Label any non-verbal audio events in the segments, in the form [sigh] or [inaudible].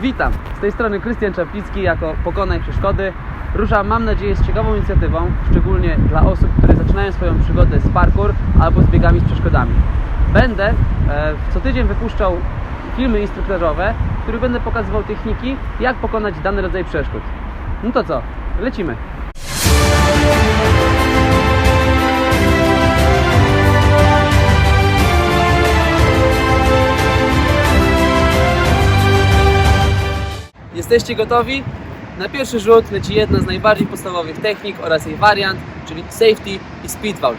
Witam, z tej strony Krystian Czaplicki jako Pokonaj Przeszkody. Ruszam, mam nadzieję, z ciekawą inicjatywą, szczególnie dla osób, które zaczynają swoją przygodę z parkour albo z biegami z przeszkodami. Będę e, co tydzień wypuszczał filmy instruktażowe, w których będę pokazywał techniki, jak pokonać dany rodzaj przeszkód. No to co, lecimy. Jesteście gotowi? Na pierwszy rzut leci jedna z najbardziej podstawowych technik oraz jej wariant, czyli safety i speed vault.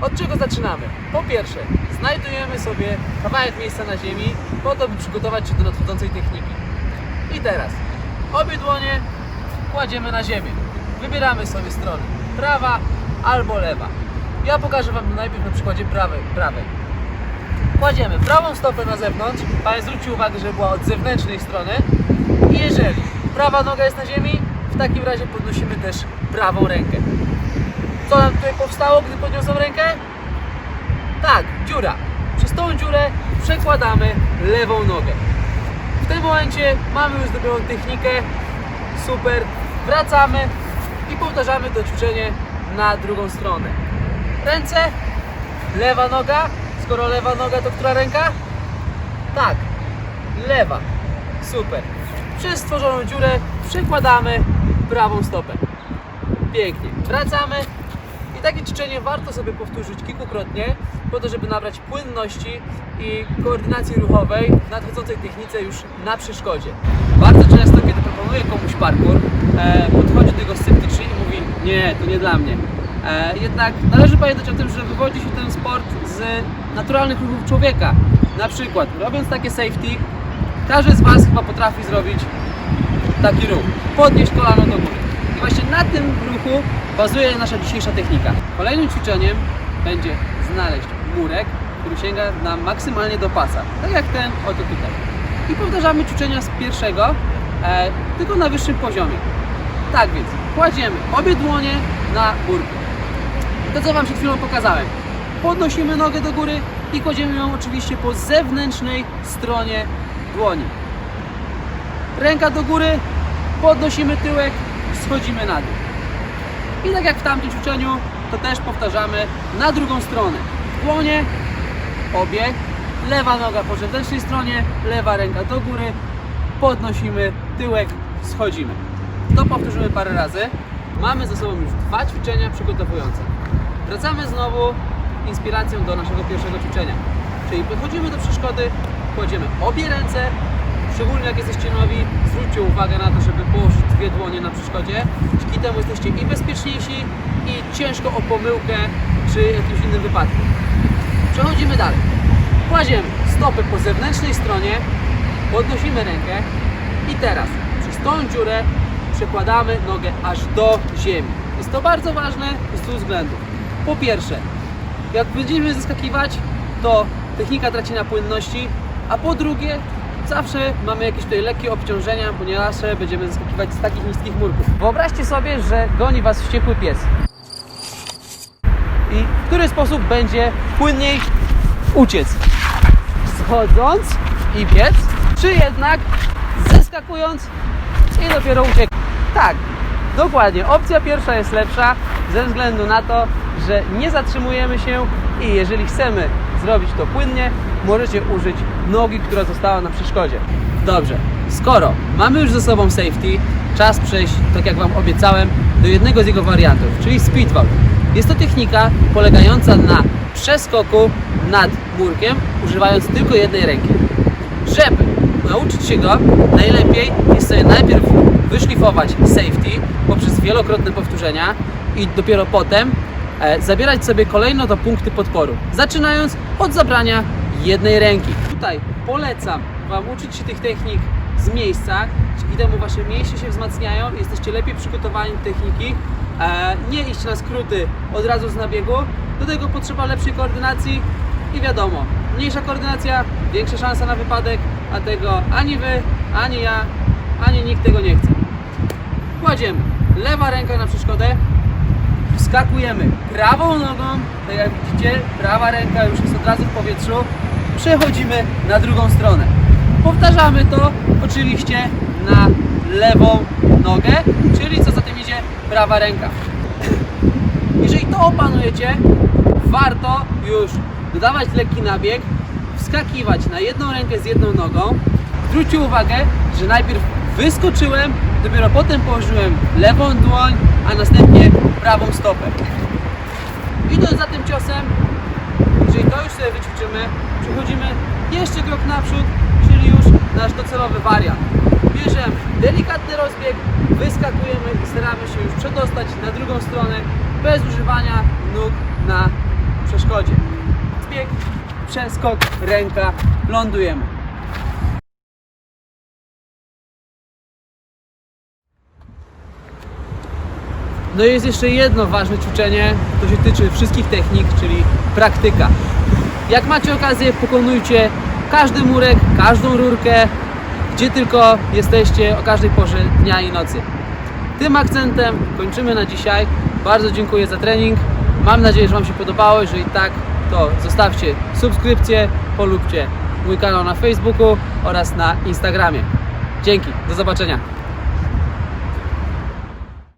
Od czego zaczynamy? Po pierwsze, znajdujemy sobie kawałek miejsca na ziemi po to, by przygotować się do nadchodzącej techniki. I teraz obie dłonie kładziemy na ziemię. Wybieramy sobie stronę prawa albo lewa. Ja pokażę Wam najpierw na przykładzie prawej. prawej. Kładziemy prawą stopę na zewnątrz. Panie zwróćcie uwagę, że była od zewnętrznej strony. Jeżeli prawa noga jest na ziemi, w takim razie podnosimy też prawą rękę. Co nam tutaj powstało, gdy podniosłem rękę? Tak, dziura. Przez tą dziurę przekładamy lewą nogę. W tym momencie mamy już zdobioną technikę. Super. Wracamy i powtarzamy to ćwiczenie na drugą stronę. Ręce, lewa noga. Skoro lewa noga, to która ręka? Tak, lewa. Super. Przez stworzoną dziurę przekładamy prawą stopę. Pięknie. Wracamy. I takie ćwiczenie warto sobie powtórzyć kilkukrotnie, po to, żeby nabrać płynności i koordynacji ruchowej w nadchodzącej technice już na przeszkodzie. Bardzo często, kiedy proponuję komuś parkour, e, podchodzi do tego sceptycznie i mówi nie, to nie dla mnie. E, jednak należy pamiętać o tym, że wywodzi się ten sport z naturalnych ruchów człowieka. Na przykład, robiąc takie safety, każdy z Was chyba potrafi zrobić taki ruch. Podnieść kolano do góry. I właśnie na tym ruchu bazuje nasza dzisiejsza technika. Kolejnym ćwiczeniem będzie znaleźć murek, który sięga nam maksymalnie do pasa. Tak jak ten oto tutaj. I powtarzamy ćwiczenia z pierwszego, e, tylko na wyższym poziomie. Tak więc kładziemy obie dłonie na górkę. To co Wam przed chwilą pokazałem. Podnosimy nogę do góry i kładziemy ją oczywiście po zewnętrznej stronie dłoni. Ręka do góry, podnosimy tyłek, schodzimy na dół. I tak jak w tamtym ćwiczeniu, to też powtarzamy na drugą stronę. Dłonie, obie, lewa noga po zewnętrznej stronie, lewa ręka do góry, podnosimy tyłek, schodzimy. To powtórzymy parę razy. Mamy za sobą już dwa ćwiczenia przygotowujące. Wracamy znowu inspiracją do naszego pierwszego ćwiczenia. Czyli podchodzimy do przeszkody, kładziemy obie ręce, szczególnie jak jesteście nowi, zwróćcie uwagę na to, żeby położyć dwie dłonie na przeszkodzie. Dzięki temu jesteście i bezpieczniejsi, i ciężko o pomyłkę przy jakimś innym wypadku. Przechodzimy dalej. Kładziemy stopę po zewnętrznej stronie, podnosimy rękę i teraz przez tą dziurę przekładamy nogę aż do ziemi. Jest to bardzo ważne z dwóch względów. Po pierwsze, jak będziemy zaskakiwać, to technika traci na płynności, a po drugie, zawsze mamy jakieś tutaj lekkie obciążenia, ponieważ będziemy zaskakiwać z takich niskich murków. Wyobraźcie sobie, że goni Was wściekły pies. I w który sposób będzie płynniej uciec? Schodząc i biec, czy jednak zeskakując i dopiero uciekać? Tak, dokładnie. Opcja pierwsza jest lepsza ze względu na to, że nie zatrzymujemy się i jeżeli chcemy zrobić to płynnie, możecie użyć nogi, która została na przeszkodzie. Dobrze, skoro mamy już ze sobą safety, czas przejść, tak jak Wam obiecałem, do jednego z jego wariantów, czyli speed vault. Jest to technika polegająca na przeskoku nad murkiem, używając tylko jednej ręki. Żeby nauczyć się go, najlepiej jest sobie najpierw wyszlifować safety poprzez wielokrotne powtórzenia i dopiero potem zabierać sobie kolejno do punkty podporu, zaczynając od zabrania jednej ręki. Tutaj polecam Wam uczyć się tych technik z miejsca, dzięki temu Wasze mięśnie się wzmacniają jesteście lepiej przygotowani do techniki. E, nie iść na skróty od razu z nabiegu, do tego potrzeba lepszej koordynacji i wiadomo, mniejsza koordynacja, większa szansa na wypadek, a tego ani Wy, ani ja, ani nikt tego nie chce. Kładziemy lewa ręka na przeszkodę, wskakujemy prawą nogą, tak jak widzicie, prawa ręka już jest od razu w powietrzu, przechodzimy na drugą stronę. Powtarzamy to oczywiście na lewą nogę, czyli co za tym idzie prawa ręka. [clears throat] Jeżeli to opanujecie, warto już dodawać lekki nabieg, wskakiwać na jedną rękę z jedną nogą. Zwróćcie uwagę, że najpierw wyskoczyłem, dopiero potem położyłem lewą dłoń, a następnie prawą stopę. Idąc za tym ciosem, jeżeli to już sobie wyćwiczymy, przechodzimy jeszcze krok naprzód, czyli już nasz docelowy wariant. Bierzemy delikatny rozbieg, wyskakujemy i staramy się już przedostać na drugą stronę bez używania nóg na przeszkodzie. Zbieg, przeskok, ręka, lądujemy. No i jest jeszcze jedno ważne ćwiczenie, to się tyczy wszystkich technik, czyli praktyka. Jak macie okazję, pokonujcie każdy murek, każdą rurkę, gdzie tylko jesteście o każdej porze dnia i nocy. Tym akcentem kończymy na dzisiaj. Bardzo dziękuję za trening. Mam nadzieję, że Wam się podobało. Jeżeli tak, to zostawcie subskrypcję, polubcie mój kanał na Facebooku oraz na Instagramie. Dzięki, do zobaczenia.